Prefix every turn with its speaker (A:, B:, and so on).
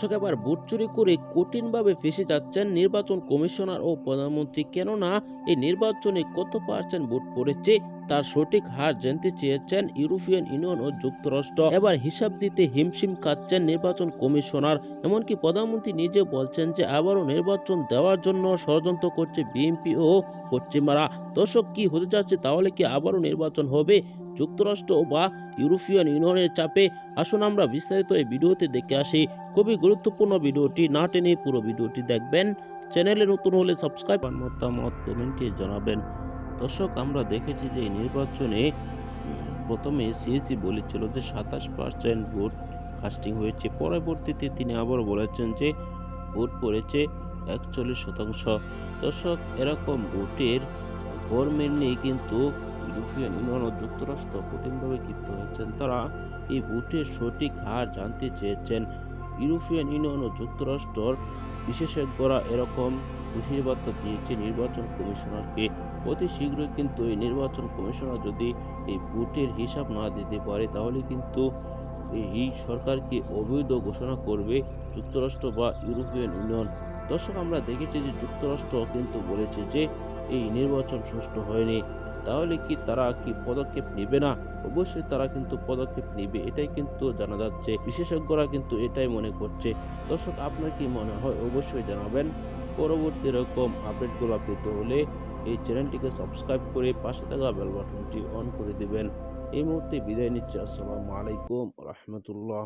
A: দর্শক, এবার ভোট চুরি করে কঠিনভাবে ফেসে যাচ্ছেন নির্বাচন কমিশনার ও প্রধানমন্ত্রী। কেননা, এই নির্বাচনে কত পার্সেন্ট ভোট পড়েছে তার সঠিক হার জানতে চেয়েছেন ইউরোপিয়ান ইউনিয়ন ও যুক্তরাষ্ট্র। এবার হিসাব দিতে হিমশিম খাচ্ছেন নির্বাচন কমিশনার। এমনকি প্রধানমন্ত্রী নিজে বলছেন যে আবারও নির্বাচন দেওয়ার জন্য ষড়যন্ত্র করছে বিএনপি ও পশ্চিমারা। দর্শক, কি হতে যাচ্ছে তাহলে কি আবারও নির্বাচন হবে? যুক্তরাষ্ট্র বা ইউরোপিয়ান ইউনিয়নের চাপে? আসুন আমরা বিস্তারিত এই ভিডিওতে দেখে আসি। খুবই গুরুত্বপূর্ণ ভিডিওটি না টেনে পুরো ভিডিওটি দেখবেন। চ্যানেলে নতুন হলে সাবস্ক্রাইব আর মতামত কমেন্টে জানাবেন। দর্শক, আমরা দেখেছি যে নির্বাচনে প্রথমে সিএসি বলেছিল যে সাতাশ পার্সেন্ট ভোট কাস্টিং হয়েছে। পরবর্তীতে তিনি আবারও বলেছেন যে ভোট পড়েছে একচল্লিশ শতাংশ। দর্শক, এরকম ভোটের গভর্নমেন্ট নিয়ে কিন্তু ইউরোপিয়ান ইউনিয়ন ও যুক্তরাষ্ট্র কঠিনভাবে ক্ষিপ্ত হয়েছেন। তারা এই ভোটের সঠিক হার জানতে চেয়েছেন। ইউরোপিয়ান ইউনিয়ন ও যুক্তরাষ্ট্রর বিশেষজ্ঞরা এরকম বার্তা দিয়েছে নির্বাচন কমিশনারকে অতি শীঘ্রই কিন্তু এই নির্বাচন কমিশনার যদি এই ভোটের হিসাব না দিতে পারে, তাহলে কিন্তু এই সরকারকে অবৈধ ঘোষণা করবে যুক্তরাষ্ট্র বা ইউরোপিয়ান ইউনিয়ন? দর্শক, আমরা দেখেছি যে যুক্তরাষ্ট্র কিন্তু বলেছে যে এই নির্বাচন সুষ্ঠু হয়নি। তাহলে কি তারা কি পদক্ষেপ নেবে না? অবশ্যই তারা কিন্তু পদক্ষেপ নেবে, এটাই কিন্তু জানা যাচ্ছে। বিশেষজ্ঞরা কিন্তু এটাই মনে করছে। দর্শক, আপনার কি মনে হয়? অবশ্যই জানাবেন। পরবর্তী এরকম আপডেটগুলো পেতে হলে এই চ্যানেলটিকে সাবস্ক্রাইব করে পাশে থাকা বেল বাটনটি অন করে দেবেন। এই মুহূর্তে বিদায় নিচ্ছি। আসসালামু আলাইকুম রহমতুল্লাহ।